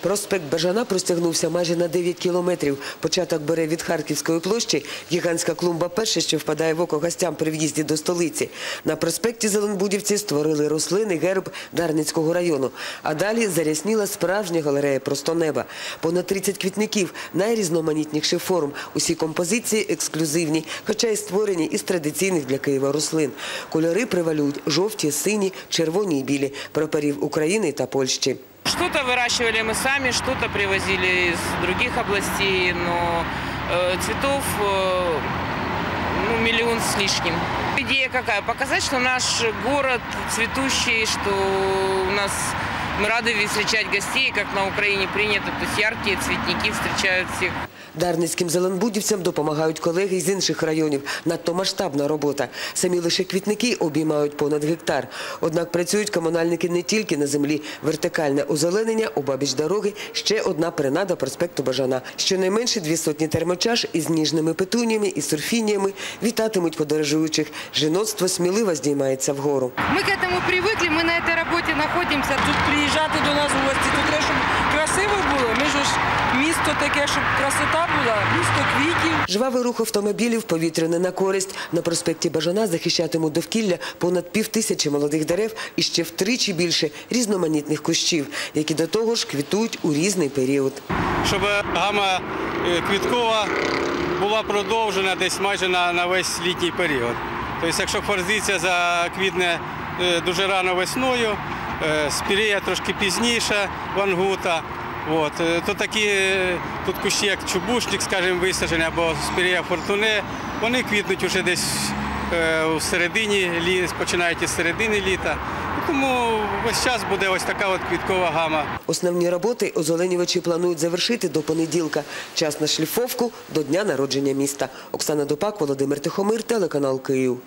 Проспект Бажана простягнувся майже на 9 кілометрів. Початок бере від Харківської площі. Гігантська клумба перше, що впадає в око гостям при в'їзді до столиці. На проспекті Зеленбудівці створили рослини герб Дарницького району. А далі зарясніла справжня галерея просто неба. Понад 30 квітників, найрізноманітніший форм. Усі композиції ексклюзивні, хоча й створені із традиційних для Києва рослин. Кольори превалюють жовті, сині, червоні і білі прапорів України та Польщі. Что-то выращивали мы сами, что-то привозили из других областей, но э, цветов э, ну, миллион с лишним. Идея какая? Показать, что наш город цветущий, что у нас мы рады встречать гостей, как на Украине принято, то есть яркие цветники встречают всех. Дарницьким зеленбудівцям допомагають колеги з інших районів. Надто масштабна робота. Самі лише квітники обіймають понад гектар. Однак працюють комунальники не тільки на землі. Вертикальне озеленення, обабіч дороги, ще одна принада проспекту Бажана. Щонайменше дві сотні термочаш із ніжними петуніями і сурфініями вітатимуть подорожуючих. Жіноцтво сміливо здіймається вгору. Мы к этому привыкли, мы на этой работе находимся. Тут приїжджати до нас в гості, тут треба, щоб красиво було. Ми ж місто таке, щоб красота була, місто квітів. Жвавий рух автомобілів повітряне на користь. На проспекті Бажана захищатимуть довкілля понад пів тисячі молодих дерев і ще втричі більше різноманітних кущів, які до того ж квітують у різний період. щоб гама е, квіткова була продовжена десь майже на, на весь літній період. Тобто, якщо форзиція заквітне е, дуже рано весною, е, спірея трошки пізніше, вангута, от, е, то такі е, тут кущі, як чубушник, скажімо, висаджені, або спірея фортуне, вони квітнуть вже десь у середині, починають із середини літа. Тому весь час буде ось така от квіткова гама. Основні роботи озеленювачі планують завершити до понеділка. Час на шліфовку до дня народження міста. Оксана Допак, Володимир Тихомир, телеканал Київ.